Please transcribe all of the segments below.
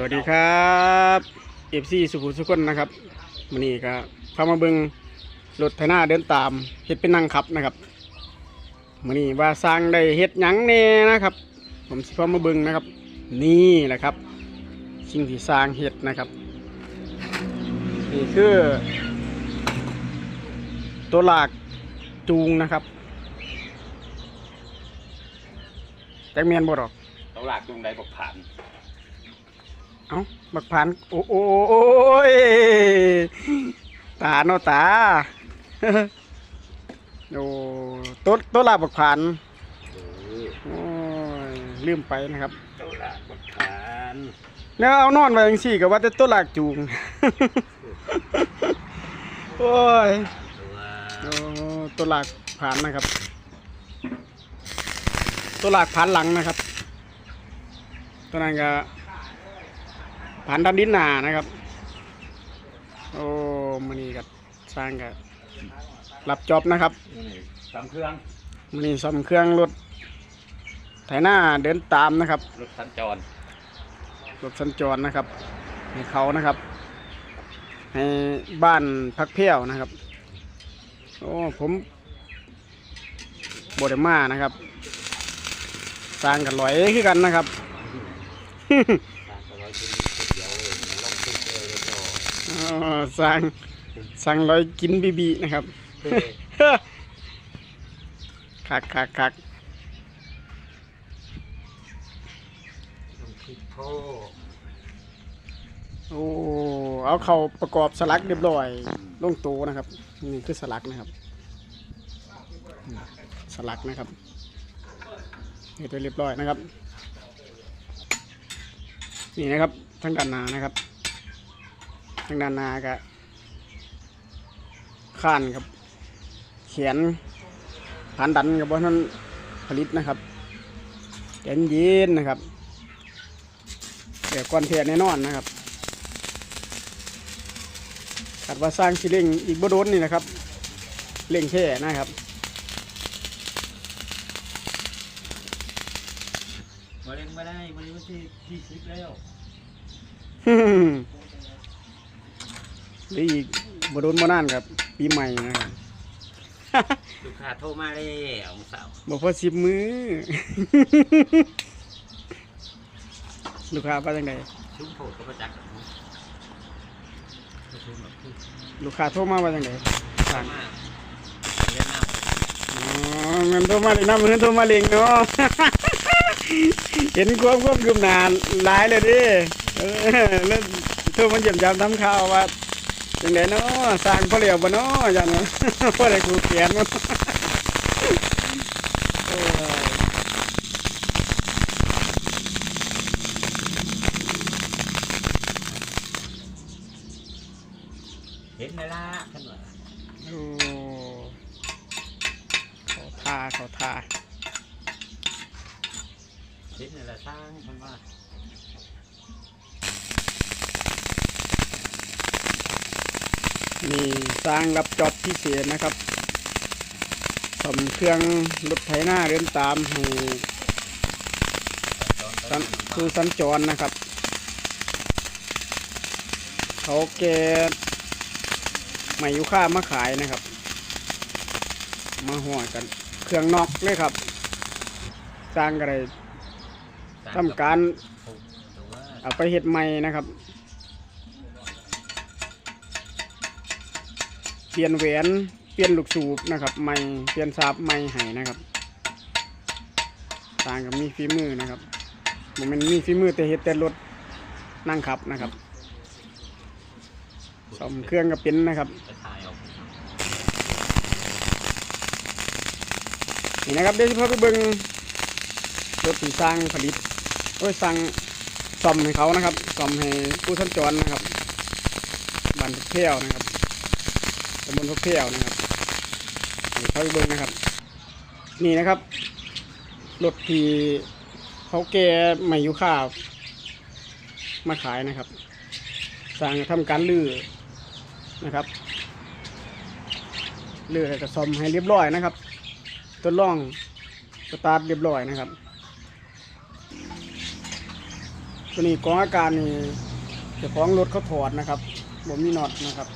สวัสดีครับเอฟซีสุขุมสุขนนะครับมันนี้ก็พามาเบิงรถไถนาเดินตามเฮ็ดเป็นนั่งขับนะครับมันนี้ว่าสร้างได้เฮ็ดหยังแน่นะครับ ผมสิพามาเบิงนะครับ นี่แหละครับ สิ่งที่สร้างเฮ็ดนะครับนี่คือ ตัวหลากจูงนะครับจักเมียนบ่ดอกต้องลากจุงได้บอกผ่าน เอ้าบักผ่านโอ้โอ้โอ้ยตาเนาะตาโอ้ตัวตัวลาบักผ่านโอ้ยลืมไปนะครับต้องลากบอกผ่านแล้วเอานอนไว้จังซี่ก็ว่าแต่ตัวลากจูงโอ้ยตัวโอ้ตัวลากผ่านนะครับ ตัวลากผ่านหลังนะครับ ตัวนั้นก็ ผ่านด้านดินหนานะครับ โอ้มันนี่ก็สร้างก็รับจอบนะครับนี่ตามเครื่องมันนี่ซ่อมเครื่องรถไถหน้าเดินตามนะครับ รถสัญจร รถสัญจรนะครับ ให้เขานะครับ ให้บ้านพักเพี้ยวนะครับ โอ้ผมบไดมานะครับ สร้างกันลอยคือกันนะครับ สร้างสร้างลอยกินบีบีนะครับคักคักคักลองคิดโทษโอ้เอาเขาประกอบสลักเรียบร้อยลงตัวนะครับ นี่คือสลักนะครับอืมสลักนะครับเฮ็ดไว้เรียบร้อยนะครับ นี่นะครับทางด้านหน้านะครับ ทางด้านหน้าก็ข้านครับ เขียนผ่านดันกับว่าท่านผลิตนะครับแกนเย็นนะครับ เดี๋ยวก่อนเทียแน่นอนนะครับคัดว่าสร้างชิเล่งอีกบ่โดนนี่นะครับเล่งแค่นะครับมาเล่นไม่ได้วันนี้วันที่ที่สิบแล้ว หรืออีกบ่โดนบ่นานครับ ปีใหม่นะครับลูกค้าโทรมาแล้วสาวบ่พอสิบมือ ลูกค้าว่าจังไดชุ่มโผล่ก็ประจักษ์กับผมชุ่มแบบชุ่มลูกค้าโทรมาว่าจังไดสั่งมากเล่นน้อ๋อเงินโทรมาเลยนะเงินโทรมาเล็งเนาะ เห็นความควบคุมนานหลายเลยดิเออแล้วโทรมาเยี่ยมยามทำข่าวว่า จังไดเนาะสร้างพ่อเหลียวบ่เนาะจังเนาะพ่อได้กูเขียนมันโอ้ยำเห็นไหมล่ะท่านว่าโอ้เขาทาเขาทาเห็นไหมล่ะสร้างท่านว่า นี่สร้างรับจอบพิเศษนะครับสมเครื่องรถไถหน้าเดินตามห้สันคือสัญจรนะครับ เขาแกตไม่ยุค่ามาขายนะครับ มาห่อกัน เครื่องนอกเลยครับ สร้างอะไรทำการเอาไปเห็ดใหม่นะครับ เปลี่ยนแหวนเปลี่ยนลูกสูบนะครับใหม่เปลี่ยนซาบใหม่ให้นะครับ ต่างกับมีฝีมือนะครับมันมีฝีมือแต่เห็ดแต่รถนั่งขับนะครับซ่อมเครื่องก็เป็นนะครับนี่นะครับเดี๋ยวจะพาไปเบิ้งรถที่สร้างผลิตโอ้ยสั่งซ่อมให้เขานะครับซ่อมให้ผู้สัญจรนะครับบันทุกเที่ยวนะครับ ตำบลทุกเที่ยวนะครับเขาไปเบิ้งนะครับ นี่นะครับรถที่เขาแก่ไม่อยุค่ามาขายนะครับสร้างทำการลื้อนะครับลื้อแล้วก็ซ่อมให้เรียบร้อยนะครับตัวล่องสตาร์ทเรียบร้อยนะครับ ตัวนี้กองอาการนี่เจ้าของรถเขาถอดนะครับบ่มีน็อตนะครับ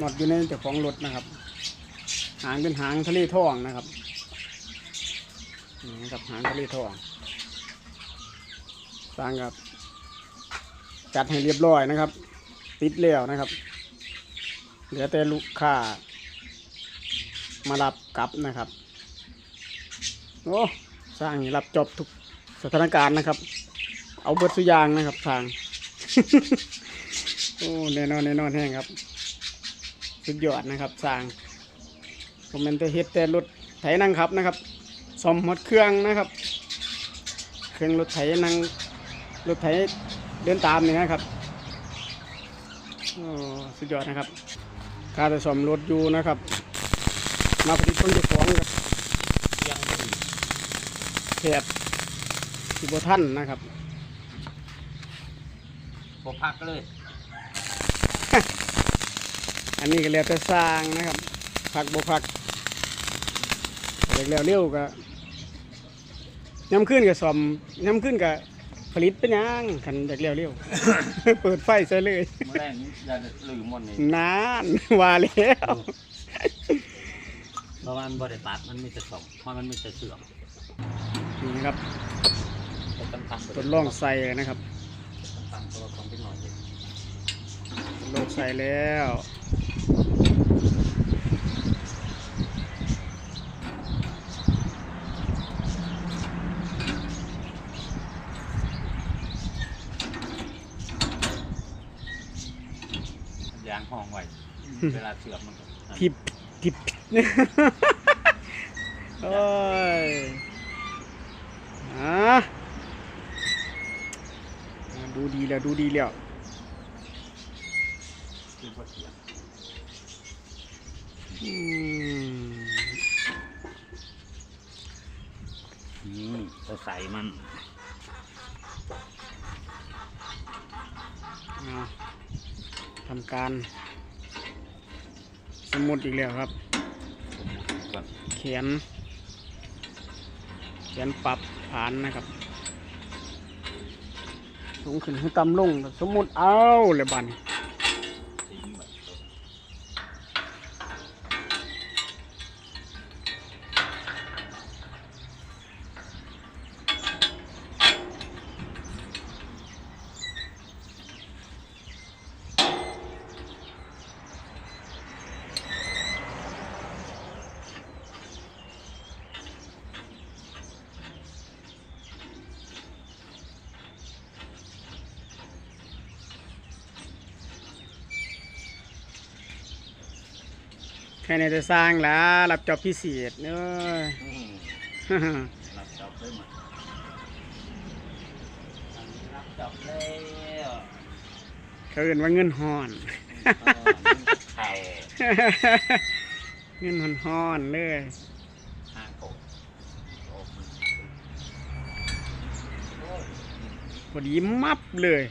น็อตอยู่ในเจ้าของรถนะครับ หางเป็นหางทะเลทองนะครับนี่ครับหางทะเลทองสร้างกับจัดให้เรียบร้อยนะครับ ติดแล้วนะครับ เหลือแต่ลูกค้ามารับกลับนะครับโอ้สร้างนี่รับจบทุกสถานการณ์นะครับ เอาเบิดสุยางนะครับทาง โอ้แน่นอนแน่นอนแห้งครับ สุดยอดนะครับสร้างผมเป็นแต่เฮ็ดแต่รถไถนั่งครับนะครับซ่อมหมดเครื่องนะครับ เครื่องรถไถนั่งรถไถเดินตามนี่นะครับโอ้สุดยอดนะครับค่าแต่ซ่อมรถอยู่นะครับ มาผลิตคนจ้าของกับแถบสิบท่านนะครับพอพักเลย อันนี้ก็แล้วแต่สร้างนะครับพักบ่พักเร็วเร็วๆก็ย้ำขึ้นกับซ่อมย้ำขึ้นกับผลิตเป็นหยังคันเด็กเร็วเร็ว เปิดไฟใส่เลยเมื่อแรกนี้อย่าลืมหมดนี่นานว่าแล้วเพราะว่ามันบริตัดมันมีแต่สองเพราะมันมีแต่เสื่อมนี่นะครับแต่ตำตังทดลองใส่เลยนะครับตำตังตัวความเป็นหน่อยเดียวทดลองใส่แล้ว ห้องไว้เวลาเสื่อมมันก็ทิบทิบโอ้ยอะดูดีแล้วดูดีแล้วคือพอเสียงอืมนี่จะใส่มันเอาทำการ สมุดอีกแล้วครับ เขียน เขียนปรับผานนะครับ สูงขึ้นให้ต่ำลงสมมุติเอาเลยบัน แค่นี้จะสร้างแล้วรับจอบพิเศษเนอะอืมรับจบได้หมดรับจบแล้วเขาเรียนว่าเงินห่อนไข่เงินห่อนห่อนๆเลยห้างโกดโอ้มันโอ้ยพอดีมับเลย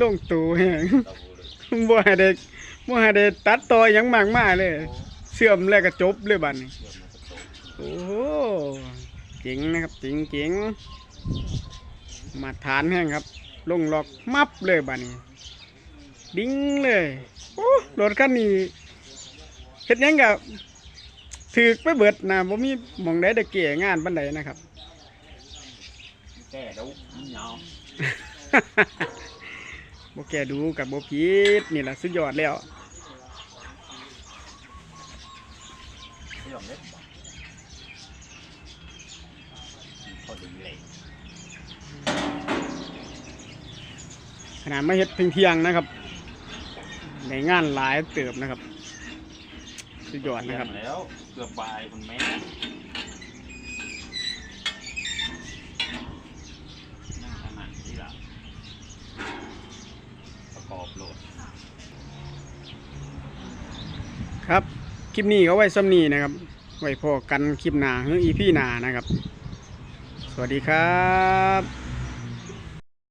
ลงตูแหงตะบูเลยบ่ให้เด็ก บ่ให้เด็กตัดต่อหยังมากมายเลยโอ้เสื่อมแล้วก็จบเลยบัดนี้เชื่อมมาตะโตโอ้โหเจ๋งนะครับเจ๋งเจ๋งมาฐานแห้งครับ ลงล็อกมับเลยบัดนี้ ดิ้งเลยโอ้รถคันนี้เฮ็ดหยังกับถือกไปเบิดนะบ่มีหม่องใดได้เก่งานปานใดนะครับ แก้ดูมันยอม บ่แกดูกับบ่ผิดนี่ล่ะสุดยอดแล้วเชื่อมเล็ดบ่พอดีเลยขนาดมาเฮ็ดเที่ยงๆนะครับ ในงานหลายเติบนะครับ สุดยอดเยี่นะยครับมแล้วเกือบบ่ายคุณแม่นั่งขนาดที่ละประกอบโหลด ครับ คลิปนี้ก็ไว้ซ้ำนี้นะครับ ไว้พอกันคลิปหน้าหรืออีพีหน้านะครับ สวัสดีครับ